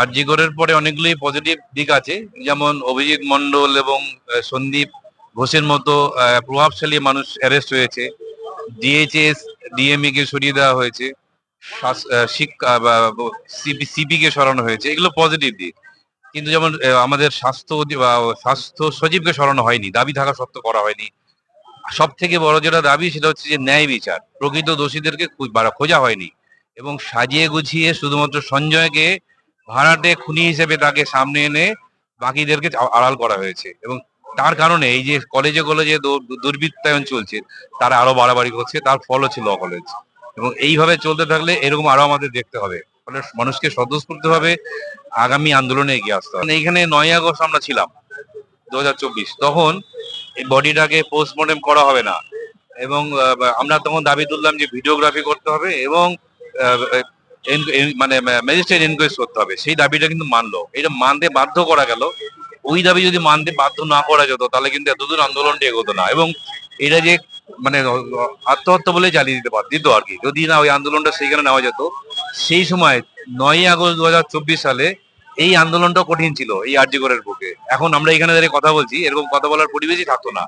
আরজিগরের পরে অনেকগুলি পজিটিভ দিক আছে। যেমন অভিজিৎ মন্ডল এবং সন্দীপ ঘোষের মতো প্রভাবশালী মানুষ অ্যারেস্ট হয়েছে। ডিএইচএস ডিএমই কে সরিয়ে দেওয়া হয়েছে। শিক্ষা সিপি কে সরানো হয়েছে। এগুলো পজিটিভ দিক। কিন্তু যেমন আমাদের স্বাস্থ্য স্বাস্থ্য সচিবকে সরানো হয়নি। দাবি থাকা সত্ত্বেও করা হয়নি। সব থেকে বড় যেটা দাবি, সেটা হচ্ছে যে ন্যায় বিচার। প্রকৃত দোষীদেরকে খোঁজা হয়নি। এবং সাজিয়ে গুছিয়ে শুধুমাত্র সঞ্জয়কে ভাড়াটে খুনি হিসেবে তাকে সামনে এনে বাকিদেরকে আড়াল করা হয়েছে এবং তার কারণে এই যে কলেজে কলেজে দুর্বৃত্তায়ন চলছে, তারা আরও বাড়াবাড়ি করছে, তার ফল হচ্ছে ল কলেজ এবং এইভাবে চলতে থাকলে এরকম আরও আমাদের দেখতে হবে। ফলে মানুষকে স্বতঃস্ফূর্ত ভাবে আগামী আন্দোলনে এগিয়ে আসতে হবে। এইখানে নয় আগস্ট আমরা ছিলাম দুহাজার চব্বিশ। তখন এই বডিটাকে পোস্টমর্টেম করা হবে না এবং আমরা তখন দাবি তুললাম যে ভিডিওগ্রাফি করতে হবে এবং মানে ম্যাজিস্ট্রেট এনকোয়েস্ট করতে হবে। সেই দাবিটা কিন্তু মানলো। এটা মানতে বাধ্য করা গেল। ওই দাবি যদি মানতে বাধ্য না করা যেত, তাহলে কিন্তু এতদূর আন্দোলনটি এগোতো না। এবং এটা যে মানে আত্মহত্যা বলে চালিয়ে দিতে পার দিত আর কি। যদি না ওই আন্দোলনটা সেইখানে নেওয়া যেত, সেই সময় নয় আগস্ট দু হাজার চব্বিশ সালে এই আন্দোলনটা কঠিন ছিল, এই আরজিগরের বুকে এখন আমরা এখানে দাঁড়িয়ে কথা বলছি, এরকম কথা বলার পরিবেশই থাকতো না।